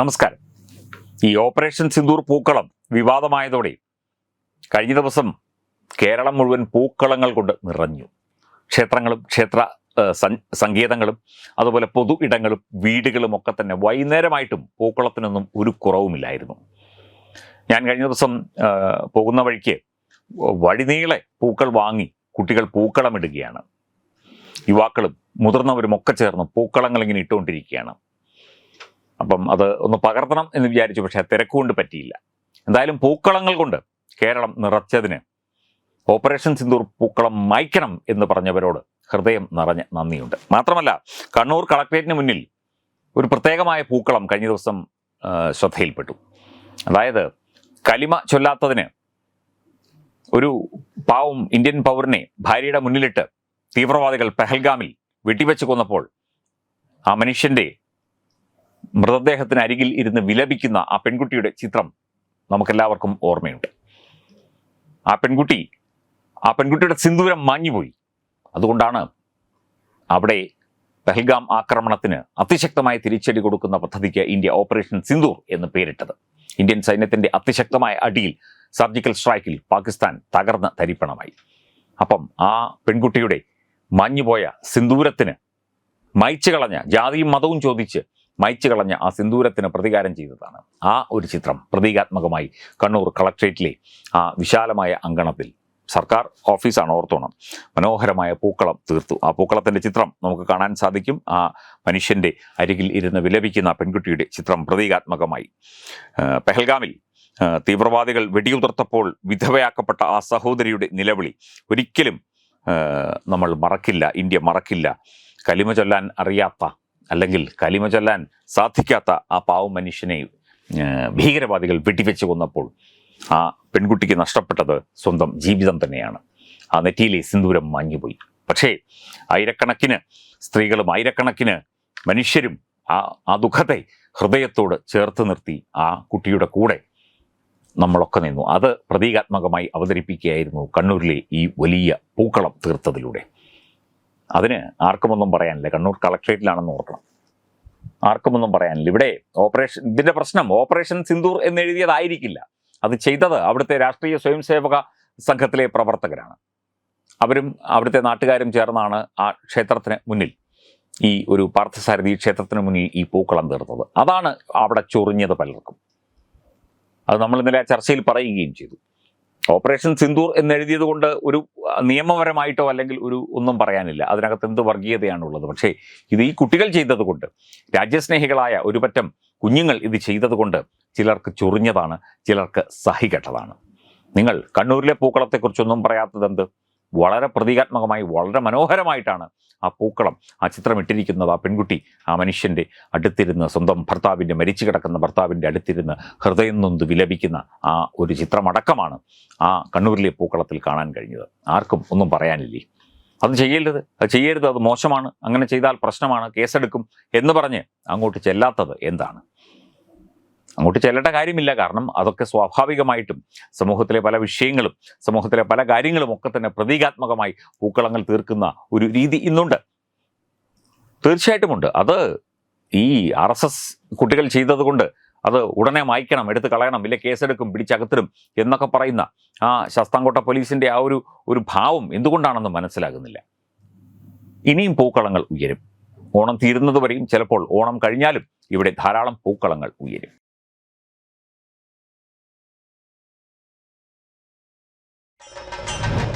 നമസ്കാരം. ഈ ഓപ്പറേഷൻ സിന്ദൂർ പൂക്കളം വിവാദമായതോടെ കഴിഞ്ഞ ദിവസം കേരളം മുഴുവൻ പൂക്കളങ്ങൾ കൊണ്ട് നിറഞ്ഞു. ക്ഷേത്രങ്ങളും ക്ഷേത്ര സങ്കേതങ്ങളും അതുപോലെ പൊതു ഇടങ്ങളും വീടുകളും ഒക്കെ തന്നെ വൈകുന്നേരമായിട്ടും പൂക്കളത്തിനൊന്നും ഒരു കുറവുമില്ലായിരുന്നു. ഞാൻ കഴിഞ്ഞ ദിവസം പോകുന്ന വഴിക്ക് വഴിനീളെ പൂക്കൾ വാങ്ങി കുട്ടികൾ പൂക്കളം ഇടുകയാണ്. യുവാക്കളും മുതിർന്നവരും ഒക്കെ ചേർന്ന് പൂക്കളങ്ങൾ ഇങ്ങനെ ഇട്ടുകൊണ്ടിരിക്കുകയാണ്. അപ്പം അത് ഒന്ന് പകർത്തണം എന്ന് വിചാരിച്ചു പക്ഷെ തിരക്കുകൊണ്ട് പറ്റിയില്ല. എന്തായാലും പൂക്കളങ്ങൾ കൊണ്ട് കേരളം നിറച്ചതിന് ഓപ്പറേഷൻ സിന്ദൂർ പൂക്കളം മായ്ക്കണം എന്ന് പറഞ്ഞവരോട് ഹൃദയം നിറഞ്ഞ നന്ദിയുണ്ട്. മാത്രമല്ല കണ്ണൂർ കളക്ട്രേറ്റിന് മുന്നിൽ ഒരു പ്രത്യേകമായ പൂക്കളം കഴിഞ്ഞ ദിവസം ശ്രദ്ധയിൽപ്പെട്ടു. അതായത് കലിമ ചൊല്ലാത്തതിന് ഒരു പാവം ഇന്ത്യൻ പൗരനെ ഭാര്യയുടെ മുന്നിലിട്ട് തീവ്രവാദികൾ പെഹൽഗാമിൽ വെട്ടിവെച്ച് കൊന്നപ്പോൾ ആ മനുഷ്യന്റെ മൃതദേഹത്തിന് അരികിൽ ഇരുന്ന് വിലപിക്കുന്ന ആ പെൺകുട്ടിയുടെ ചിത്രം നമുക്കെല്ലാവർക്കും ഓർമ്മയുണ്ട്. ആ പെൺകുട്ടി ആ പെൺകുട്ടിയുടെ സിന്ദൂരം മാഞ്ഞുപോയി. അതുകൊണ്ടാണ് അവിടെ പെഹൽഗാം ആക്രമണത്തിന് അതിശക്തമായ തിരിച്ചടി കൊടുക്കുന്ന പദ്ധതിക്ക് ഇന്ത്യ ഓപ്പറേഷൻ സിന്ദൂർ എന്ന് പേരിട്ടത്. ഇന്ത്യൻ സൈന്യത്തിന്റെ അതിശക്തമായ അടിയിൽ സർജിക്കൽ സ്ട്രൈക്കിൽ പാകിസ്ഥാൻ തകർന്ന് തരിപ്പണമായി. അപ്പം ആ പെൺകുട്ടിയുടെ മഞ്ഞുപോയ സിന്ദൂരത്തിന് മയച്ചു കളഞ്ഞ ജാതിയും മതവും ചോദിച്ച് മയച്ചു കളഞ്ഞ ആ സിന്ദൂരത്തിന് പ്രതികാരം ചെയ്തതാണ്. ആ ഒരു ചിത്രം പ്രതീകാത്മകമായി കണ്ണൂർ കളക്ട്രേറ്റിലെ ആ വിശാലമായ അങ്കണത്തിൽ സർക്കാർ ഓഫീസാണ് ഓർത്തോണം. മനോഹരമായ പൂക്കളം തീർത്തു. ആ പൂക്കളത്തിന്റെ ചിത്രം നമുക്ക് കാണാൻ സാധിക്കും. ആ മനുഷ്യന്റെ അരികിൽ ഇരുന്ന് വിലപിക്കുന്ന പെൺകുട്ടിയുടെ ചിത്രം പ്രതീകാത്മകമായി. പെഹൽഗാമിൽ തീവ്രവാദികൾ വെടിയുതിർത്തപ്പോൾ വിധവയാക്കപ്പെട്ട ആ സഹോദരിയുടെ നിലവിളി ഒരിക്കലും നമ്മൾ മറക്കില്ല ഇന്ത്യ മറക്കില്ല. കലിമ ചൊല്ലാൻ അറിയാത്ത അല്ലെങ്കിൽ കലിമ ചൊല്ലാൻ സാധിക്കാത്ത ആ പാവം മനുഷ്യനെ ഭീകരവാദികൾ വെടിവെച്ച് കൊന്നപ്പോൾ ആ പെൺകുട്ടിക്ക് നഷ്ടപ്പെട്ടത് സ്വന്തം ജീവിതം തന്നെയാണ്. ആ നെറ്റിയിലെ സിന്ദൂരം മാഞ്ഞുപോയി. പക്ഷേ ആയിരക്കണക്കിന് സ്ത്രീകളും ആയിരക്കണക്കിന് മനുഷ്യരും ആ ആ ദുഃഖത്തെ ഹൃദയത്തോട് ചേർത്ത് നിർത്തി ആ കുട്ടിയുടെ കൂടെ നമ്മളൊക്കെ നിന്നു. അത് പ്രതീകാത്മകമായി അവതരിപ്പിക്കുകയായിരുന്നു കണ്ണൂരിലെ ഈ വലിയ പൂക്കളം തീർത്തതിലൂടെ. അതിന് ആർക്കുമൊന്നും പറയാനില്ല. കണ്ണൂർ കളക്ട്രേറ്റിലാണെന്ന് ഓർക്കണം. ആർക്കുമൊന്നും പറയാനില്ല. ഇവിടെ ഓപ്പറേഷൻ ഇതിന്റെ പ്രശ്നം ഓപ്പറേഷൻ സിന്ദൂർ എന്ന് എഴുതിയതായിരിക്കില്ല അത് ചെയ്തത് അവിടുത്തെ രാഷ്ട്രീയ സ്വയംസേവക സംഘത്തിലെ പ്രവർത്തകരാണ്. അവരും അവിടുത്തെ നാട്ടുകാരും ചേർന്നാണ് ആ ക്ഷേത്രത്തിന് മുന്നിൽ ഈ ഒരു പാർത്ഥസാരഥി ക്ഷേത്രത്തിന് മുന്നിൽ ഈ പൂക്കളം തീർത്തത്. അതാണ് അവിടെ ചൊറിഞ്ഞത് പലർക്കും. അത് നമ്മൾ ഇന്നലെ ആ ചർച്ചയിൽ പറയുകയും ചെയ്തു. ഓപ്പറേഷൻ സിന്ദൂർ എന്ന് എഴുതിയത് കൊണ്ട് ഒരു നിയമപരമായിട്ടോ അല്ലെങ്കിൽ ഒരു ഒന്നും പറയാനില്ല. അതിനകത്ത് എന്ത് വർഗീയതയാണുള്ളത്? പക്ഷേ ഇത് ഈ കുട്ടികൾ ചെയ്തത് കൊണ്ട് രാജ്യസ്നേഹികളായ ഒരു പറ്റം കുഞ്ഞുങ്ങൾ ഇത് ചെയ്തത് കൊണ്ട് ചിലർക്ക് ചൊറിഞ്ഞതാണ് ചിലർക്ക് സഹികെട്ടതാണ്. നിങ്ങൾ കണ്ണൂരിലെ പൂക്കളത്തെക്കുറിച്ചൊന്നും പറയാത്തതെന്ത്? വളരെ പ്രതീകാത്മകമായി വളരെ മനോഹരമായിട്ടാണ് ആ പൂക്കളം ആ ചിത്രം ഇട്ടിരിക്കുന്നത്. ആ പെൺകുട്ടി ആ മനുഷ്യന്റെ അടുത്തിരുന്ന് സ്വന്തം ഭർത്താവിന്റെ മരിച്ചു കിടക്കുന്ന ഭർത്താവിന്റെ അടുത്തിരുന്ന് ഹൃദയം നൊന്ത് വിലപിക്കുന്ന ആ ഒരു ചിത്രമടക്കമാണ് ആ കണ്ണൂരിലെ പൂക്കളത്തിൽ കാണാൻ കഴിഞ്ഞത്. ആർക്കും ഒന്നും പറയാനില്ലേ? അത് ചെയ്യരുത്. അത് ചെയ്യരുത്. അത് മോശമാണ്. അങ്ങനെ ചെയ്താൽ പ്രശ്നമാണ്. കേസെടുക്കും എന്ന് പറഞ്ഞ് അങ്ങോട്ട് ചെല്ലാത്തത് എന്താണ്? അങ്ങോട്ട് ചെല്ലേണ്ട കാര്യമില്ല. കാരണം അതൊക്കെ സ്വാഭാവികമായിട്ടും സമൂഹത്തിലെ പല വിഷയങ്ങളും സമൂഹത്തിലെ പല കാര്യങ്ങളും ഒക്കെ തന്നെ പ്രതീകാത്മകമായി പൂക്കളങ്ങൾ തീർക്കുന്ന ഒരു രീതി ഇന്നുണ്ട്. തീർച്ചയായിട്ടുമുണ്ട് അത് ഈ ആർ എസ് എസ് കുട്ടികൾ ചെയ്തതുകൊണ്ട് അത് ഉടനെ മായ്ക്കണം എടുത്ത് കളയണം ഇല്ല കേസെടുക്കും പിടിച്ചകത്തിടും എന്നൊക്കെ പറയുന്ന ആ ശാസ്താംകോട്ട പോലീസിന്റെ ആ ഒരു ഒരു ഭാവം എന്തുകൊണ്ടാണെന്ന് മനസ്സിലാകുന്നില്ല. ഇനിയും പൂക്കളങ്ങൾ ഉയരും. ഓണം തീരുന്നതുവരെയും ചിലപ്പോൾ ഓണം കഴിഞ്ഞാലും ഇവിടെ ധാരാളം പൂക്കളങ്ങൾ ഉയരും.